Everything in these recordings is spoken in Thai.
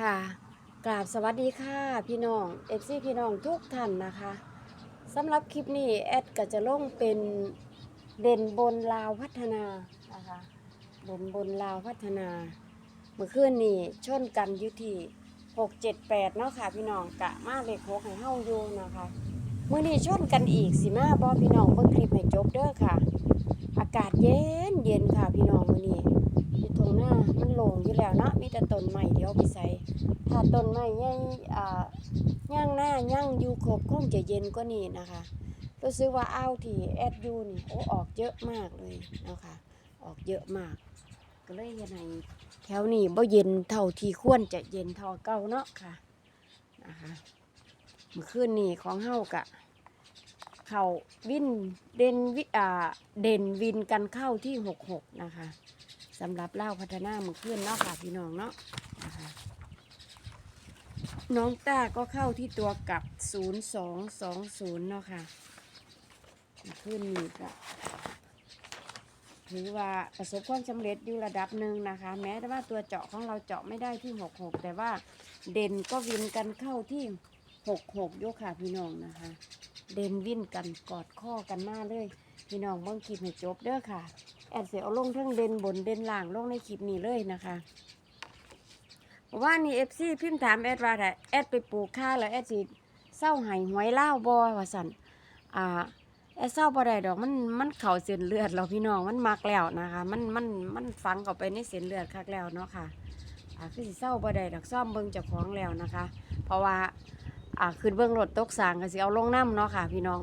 ค่ะกราบสวัสดีค่ะพี่น้องเอฟซีพี่น้องทุกท่านนะคะสำหรับคลิปนี้แอดก็จะลงเป็นเด่นบนลาวพัฒนานะคะเด่นบนลาวพัฒนา เมื่อคืนนี้ชนกันยุที่678เนาะค่ะพี่น้องกะมาเลขหกให้เฮาอยู่นะคะเมื้อนี้ชนกันอีกสิมาบ่พี่น้องเบิ่งคลิปให้จบเด้อค่ะ อากาศเย็นเย็นค่ะพี่น้องเมื้อนี้ หน้ามันโล่งอยู่แล้วเนาะมีแต่ต้นไม้เดี๋ยวไปใส่ถ้าต้นไม้ใหญ่อ่าย่างหน้าย่างอยู่ครบคงจะเย็นกว่านี้นะคะรู้สึกว่าอ้าวที่แอดยูนี่โอ้ออกเยอะมากเลยนะคะออกเยอะมาก ก็เลยเฮ็ดให้แถวนี้บ่เย็นเท่าที่ควรจะเย็นเท่าเก่าเนาะค่ะนะคะเมื่อคืนนี้ของเฮากะเขาวินเด่นวิอ่าเด่นวินกันเข้าที่หกหกนะคะ สำหรับเล่าพัฒนาเมื่อคืนเนาะค่ะพี่น้องเนาะนะคะน้องต้าก็เข้าที่ตัวกับศูนย์สองสองศูนย์เนาะค่ะเมื่อนนี้ก็ถือว่าประสบความสำเร็จอยู่ระดับหนึ่งนะคะ แม้แต่ว่าตัวเจาะของเราเจาะไม่ได้ที่หกหกแต่ว่าเด่นก็วินกันเข้าที่หกหกยกค่ะพี่น้องนะคะ เด่นวินกันกอดข้อกันมาเลย พี่น้องเบิ่งคลิปให้จบเด้อค่ะ แอดเสียเอาลงเทั้งเด่นบนเด่นล่างลงในคลิปนี้เลยนะคะว่านี่เอฟซีพิมพ์ถามแอดว่าแต่แอดไปปลูกข้าแล้วแอดสิเศร้าหายหวยเล่าบอว่าสันอ่าแอดเศร้าบ่ได้ดอกมันมันเข่าเส้นเลือดเราพี่น้องมันมักแล้วนะคะ มันมันมันฝังเข้าไปในเส้นเลือดคักแล้วเนาะค่ะอ่าคือสิเศร้าบ่ได้ดอกซ่อมเบิ่งเจ้าของแล้วนะคะ เพราะว่าอ่าขึ้นเบื้องรถตกสางก็สิเอาลงน้ำเนาะค่ะ พี่น้อง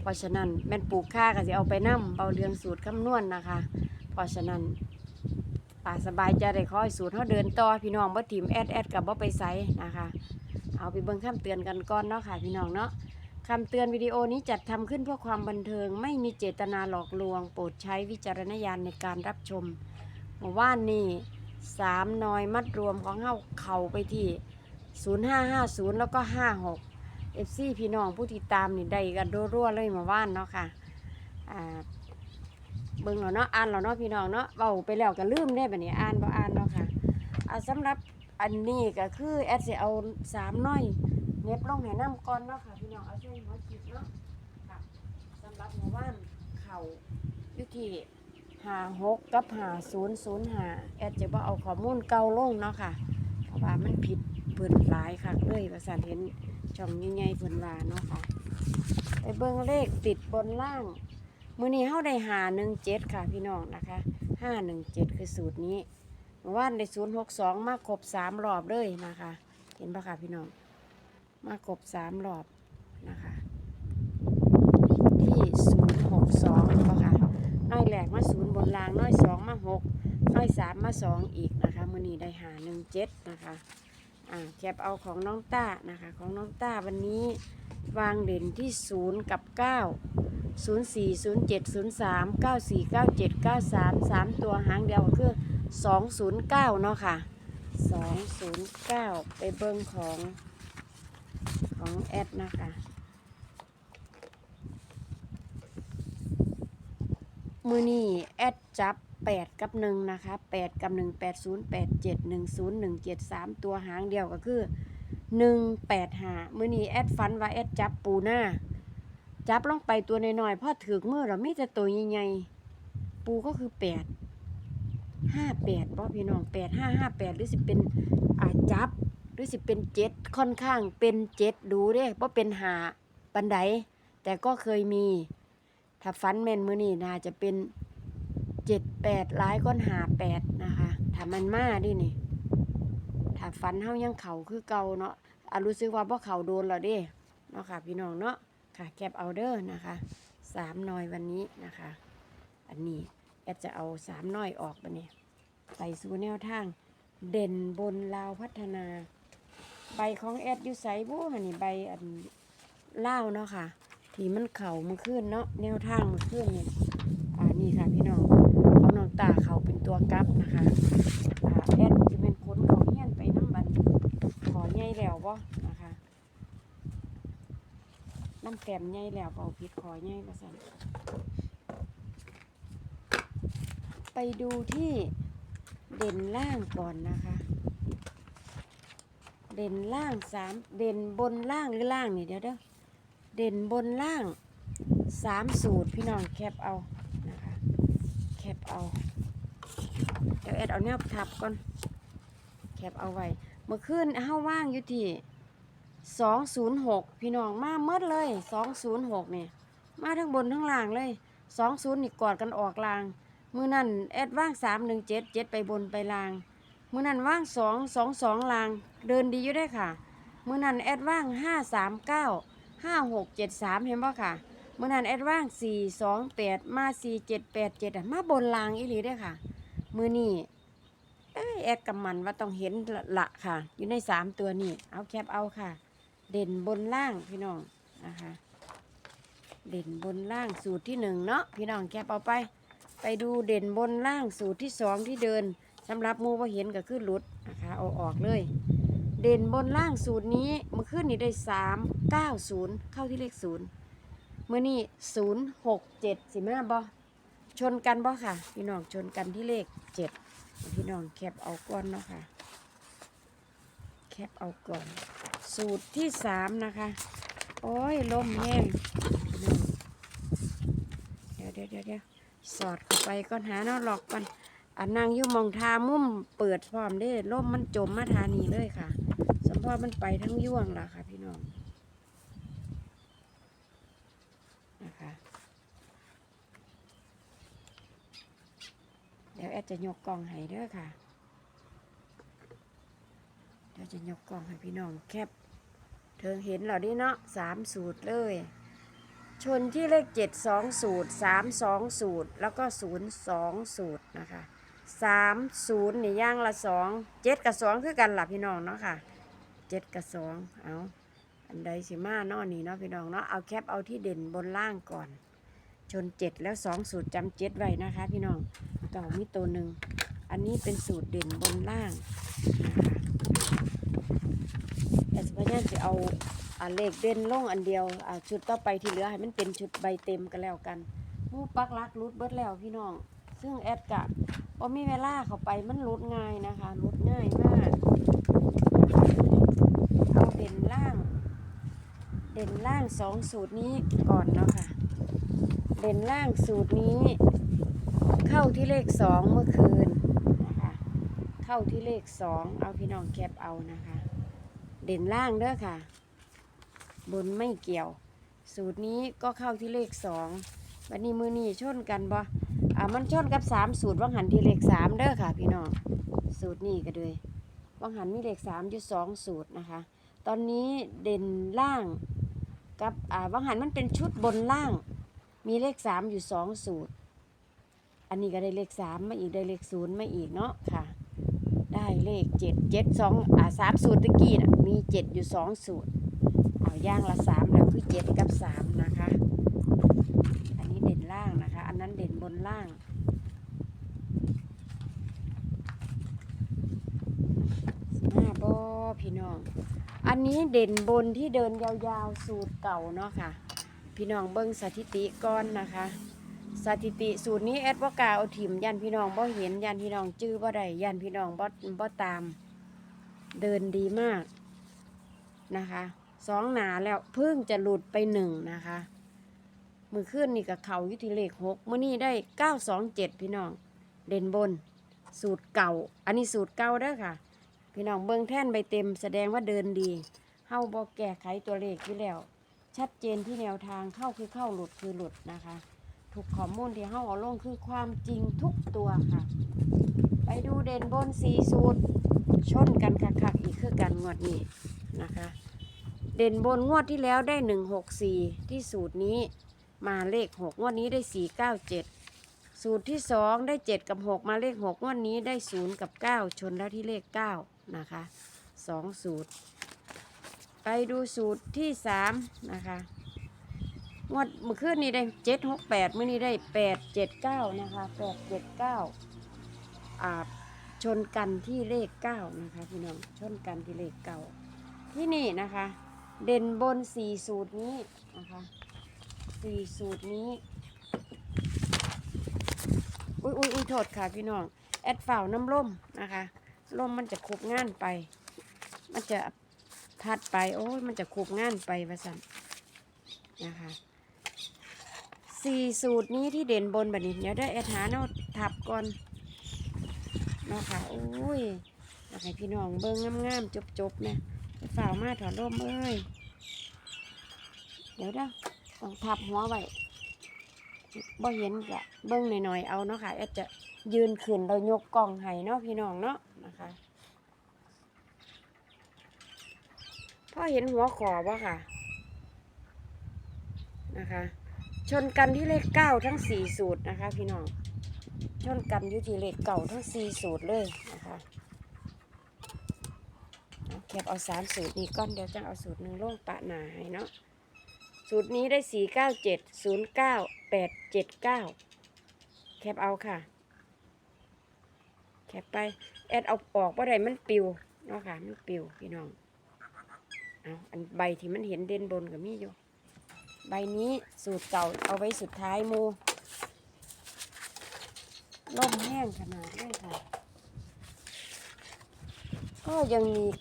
เพราะฉะนั้นแม่นปลูกข้าก็สิเอาไปน้ำเบาเรื่องสูตรคำนวณนะคะ เพราะฉะนั้นป่าสบายใจได้คอยสูตรเขาเดินต่อพี่น้องบ่ถิมแอดแอดกับบ่ไปใสนะคะ เอาไปเบิ่งคำเตือนกันก่อนเนาะค่ะพี่น้องเนาะคำเตือนวิดีโอนี้จัดทำขึ้นเพื่อความบันเทิง ไม่มีเจตนาหลอกลวง โปรดใช้วิจารณญาณในการรับชมเมื่อว่านนี่สามนอยมัดรวมของเฮาเข่าไปที่ 0550 แล้วก็ 56 FC พี่น้องผู้ติดตามนี่ได้กันรัวๆเลยมาว่านเนาะค่ะอ่าเบิ่งแล้วเนาะอ่านแล้วเนาะพี่น้องเนาะเบาไปแล้วก็ลืมได้บัดนี้อ่านบ่อ่านเนาะค่ะอ่าสำหรับอันนี้ก็คือแอดสิเอาสามน้อยเน็บลงให้น้ำก่อนเนาะค่ะพี่น้องเอาใส่หัวจิบเนาะค่ะสำหรับเมาว่านเข่าอยู่ที่หาหกกับหาศูนย์ศูนย์หาแอดจะบ่เอาข้อมูลเก่าลงเนาะค่ะ เพราะว่ามันผิดเพิ่นหลายคักเลยว่าสันเห็น ช่องใหญ่ๆเพิ่นว่าเนาะค่ะ ไปเบิ่งเลขติดบนล่าง มื้อนี้เฮาได้หาหนึ่งเจ็ดค่ะพี่น้องนะคะห้าหนึ่งเจ็ดคือสูตรนี้เมื่อวานได้ศูนย์หกสองมาครบสามรอบเลยนะคะ เห็นปะค่ะพี่น้อง มาครบสามรอบนะคะ ที่ศูนย์หกสองปะค่ะน้อยแหลกมาศูนย์บนล่างน้อยสองมาหกน้อยสามมาสองอีกนะคะมือนี้ได้หาหนึ่งเจ็ดนะคะ อ่าแคปเอาของน้องต้านะคะ ของน้องต้าวันนี้วางเด่นที่ศูนย์กับเก้าศูนย์สี่ศูนย์เจ็ดศูนย์สามเก้าสี่เก้าเจ็ดเก้าสามสามตัวหางเดียวก็คือสองศูนย์เก้าเนาะค่ะสองศูนย์เก้าไปเบิ้งของของแอดนะคะมือนี้แอดจับ 8 กับ1นะคะ8 กับ 1 8 0 8 7 1 0 1 7 3 ตัวหางเดียวก็คือ 1 8หามือนี้แอดฟันว่าแอดจับปูหน้า จับลงไปตัวน้อยๆพอถือมือเรามีแต่ตัวใหญ่ๆปูก็คือ 8 5 8บ่พี่น้อง8 5 5 8 หรือสิเป็นอาจับ หรือสิเป็น7ค่อนข้างเป็น7ดูเด้ว่าเป็นหาปันไดแต่ก็เคยมี ถ้าฟันแม่นมือนี่น่าจะเป็น เจ็ดแปดร้ายก้อนหาแปดนะคะ ถ้ามันมาดินี่ ถ้าฟันเฮายังเข่าคือเก่าเนาะอารู้สึกว่าพ่เข่าโดนแล้วเด้เนาะค่ะ พี่น้องเนาะค่ะแก็บเอาเดอร์นะคะสามหน่อยวันนี้นะคะ อันนี้แอดจะเอาสามหน่อยออกไปเนี่ยไปสู่แนวทาง เด่นบนลาวพัฒนา ใบของแอดอยู่ไสบู้นี่ใบอันเล่าเนาะค่ะ ที่มันเข่ามันขึ้นเนาะแนวทางมันขึ้นเนี่ยอ่านี่ค่ะพี่ ตัวกลับนะคะแอดจะเป็นคนเขาเฮียนไปน้ำบันขอใหญ่แล้วบ่นะคะน้ำแกมใหญ่แล้วเอาพิษขอใหญ่ประสันไปดูที่เด่นล่างก่อนนะคะ เด่นล่างสามเด่นบนล่างหรือล่างนี่เดี๋ยวเด้อเด่นบนล่างสามสูตรพี่น้องแคปเอานะคะแคปเอา เดี๋ยวแอดเอาเนี่ยทับก่อนแคปเอาไว้ เมื่อคืนเฮาว่างอยู่ที่สองศูนย์หกพี่น้องมาเมดเลยสองศูนย์หกนี่มาทั้งบนทั้งล่างเลยสองศูนย์นี่กอดกันออกลางมือนั่นแอดว่างสามหนึ่งเจ็ดเจ็ดไปบนไปลางมือนั่นว่างสองสองสองลาง เดินดีอยู่ได้ค่ะมือนั่นแอดว่างห้าสามเก้าห้าหกเจ็ดสามเห็นป่ะค่ะมือนั่นแอดว่างสี่สองแปดมาสี่เจ็ดแปดเจ็ดมาบนลางอีหลีได้ค่ะ มือนี่เอ้ยแอดกำมันว่าต้องเห็นละค่ะ อยู่ในสามตัวนี่เอาแคปเอาค่ะ เด่นบนล่างพี่น้องนะคะ เด่นบนล่างสูตรที่หนึ่งเนาะพี่น้องแคปเอาไป ไปดูเด่นบนล่างสูตรที่สองที่เดินสำหรับมูว่าเห็นก็คือหลุดนะคะเอาออกเลย เด่นบนล่างสูตรนี้มื่อคืนนี้ได้สามเก้าศูนย์เข้าที่เลขศูนย์เมื่อนี้ศูนย์หกเจ็ดสิมาบอชนกันบ่ค่ะ พี่น้องชนกันที่เลข เจ็ดพี่น้องแคปเอาก่อนเนาะค่ะ แคปเอาก่อน สูตรที่สามนะคะ โอ้ยลมแห้งพี่น้องเดี๋ยวเดี๋ยวเดี๋ยวสอดเข้าไปก่อนหาเนาะหลอกกันอันนางอยู่มองทามุ่มเปิดพร้อมเด้ลมมันจมมาทานีเลยค่ะ สมพอมันไปทั้งยวงละค่ะ พี่น้องนะคะเดี๋ยวแอด จะยกกล่องให้เด้อค่ะ เดี๋ยวจะยกกล่องให้พี่น้องแคปเธอเห็นเหรอดิเนาะสามสูตรเลย ชนที่เลขเจ็ดสองสูตรสามสองสูตร แล้วก็ศูนย์สองสูตรนะคะสามศูนย์นี่ย่างละสองเจ็ดกับสองคือกันหลับพี่น้องเนาะค่ะเจ็ดกับสองเอาอันใดสิมาเนาะนี่เนาะพี่น้องเนาะเอาแคปเอาที่เด่นบนล่างก่อน ชนเจ็ดแล้วสองสูตรจำเจ็ดไว้นะคะ พี่น้อง เก่ามีตัวหนึ่ง อันนี้เป็นสูตรเด่นบนล่างแต่สพยายามจะเอาอาเลขเด่นลงอันเดียวชุดต่อไปที่เหลือให้มันเป็นชุดใบเต็มกันแล้วกันหมูปักลักรุดเบิดแล้วพี่น้อง ซึ่งแอดกะพอมีเวลาเข้าไปมันรุดง่ายนะคะรุดง่ายมากเอาเด่นล่าง เด่นล่างสองสูตรนี้ก่อนเนาะค่ะ เด่นล่างสูตรนี้ เข้าที่เลขสองเมื่อคืนนะคะ เข้าที่เลขสองเอาพี่น้องแคปเอานะคะ เด่นล่างเด้อค่ะ บนไม่เกี่ยว สูตรนี้ก็เข้าที่เลขสองวันนี้มือนี้ชนกันบ่อ่ามันชนกับสามสูตรว่างหันที่เลขสามเด้อค่ะ พี่น้องสูตรนี้ก็เลยว่างหันมีเลขสามอยู่สองสูตรนะคะ ตอนนี้เด่นล่างกับอ่าว่างหันมันเป็นชุดบนล่าง มีเลขสามอยู่สองสูตร อันนี้ก็ได้เลขสามมาอีกได้เลขศูนย์มาอีกเนาะค่ะ ได้เลขเจ็ดเจ็ดสองอ่าสามสูตรตะกี้น่ะมีเจ็ดอยู่สองสูตรเอาย่างละสามแล้วคือเจ็ดกับสามนะคะ อันนี้เด่นล่างนะคะ อันนั้นเด่นบนล่างห้าบอพี่น้อง อันนี้เด่นบนที่เดินยาวๆสูตรเก่าเนาะค่ะ พี่น้องเบิ้งสถิติก้อนนะคะ สถิติสูตรนี้แอดว่กล้าเอาถิ่มยันพี่น้องบ่เห็นยันพี่น้องจื้อบ่ได้ยันพี่น้องบ่บ่ตาม เดินดีมากนะคะสองหนาแล้วเพิ่งจะหลุดไปหนึ่งนะคะมือขึ้นนี่กับเขายุติเลขหกเมื่อนี้ได้เก้าสองเจ็ดพี่น้องเด่นบน สูตรเก่า อันนี้สูตรเก่าเด้อค่ะ พี่น้องเบิ้งแท่นใบเต็มแสดงว่าเดินดีเข้าบอกแก้ไขตัวเลขที่แล้ว ชัดเจนที่แนวทางเข้าคือเข้าหลุดคือหลุดนะคะ ทุกข้อมูลที่เข้าเอาลงคือความจริงทุกตัวค่ะ ไปดูเด่นบนสีสูตรชนกันคักๆอีกคือกันงวดนี้นะคะ เด่นบนงวดที่แล้วได้หนึ่งหกสี่ที่สูตรนี้มาเลขหกงวดนี้ได้สี่เก้าเจ็ดสูตรที่สองได้เจ็ดกับหกมาเลขหกงวดนี้ได้ศูนย์กับเก้าชนแล้วที่เลขเก้านะคะสองสูตร ไปดูสูตรที่สามนะคะ งวดเมื่อคืนนี้ได้เจ็ดหกแปดเมื่อนี้ได้แปดเจ็ดเก้านะคะแปดเจ็ดเก้าอ่าชนกันที่เลขเก้านะคะพี่น้องชนกันที่เลขเก้าที่นี่นะคะ เด่นบนสี่สูตรนี้นะคะสี่สูตรนี้อุ้ยอุ้ยอุ้ยโทษค่ะพี่น้องแอดฝ่าน้ำล่มนะคะล่มมันจะคุบงานไป มันจะถัดไปโอ้ยมันจะคูบงานไปว่าสันนะคะ สี่สูตรนี้ที่เด่นบนแบบนี้เดี๋ยวได้แอดหาเนาะทับก่อนเนาะค่ะโอ้ยอยากให้พี่น้องเบิ้งงามๆจบๆเนี่ยฝ่าวมาถอดร่มเอ้ยเดี๋ยวเด้อต้องทับหัวไว้บ่เห็นกะเบิ้งหน่อยๆเอาเนาะค่ะแอดจะยืนขึ้นเรายกกล่องให้เนาะพี่น้องเนาะนะคะพ่อเห็นหัวขอบ่ค่ะนะคะ ชนกันที่เลขเก้าทั้งสี่สูตรนะคะ พี่น้องชนกันอยู่ที่เลขเก่าทั้งสี่สูตรเลยนะคะเอาแคบเอาสามสูตรนี้ก้อนเดียวจะเอาสูตรหนึ่งลงปะหนาให้เนาะสูตรนี้ได้สี่เก้าเจ็ดศูนย์เก้าแปดเจ็ดเก้าแคบเอาค่ะ แคบไป แอดเอาออกว่าใดมันปิวเนาะค่ะ มันปิวพี่น้อง เอาอันใบที่มันเห็นเด่นบนกับมีอยู่ ใบนี้สูตรเก่าเอาไว้สุดท้ายมูล่มแห้งขนาดนี้ค่ะ ก็ยังมี 927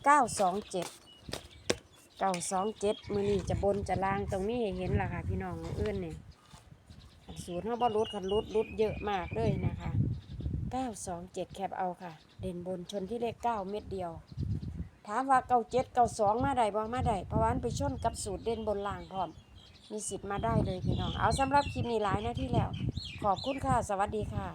927 มือนี้จะบนจะล่างตรงนี้เห็นล่ะค่ะพี่น้องเอื้อนเนี่ยอันสูตรเขาบอรุดคันรุดรุดเยอะมากเลยนะคะ 927 แคบเอาค่ะ เด่นบนชนที่เลข 9 เม็ดเดียว ถามว่าเก้าเจ็ดเก้าสองมาได้บ่มาได้เพราะว่ามันไปชนกับสูตรเด่นบนล่างพร้อม มีสิทธิ์มาได้เลยพี่น้อง เอาสำหรับคลิปนี้หลายหนาที่แล้ว ขอบคุณค่ะ สวัสดีค่ะ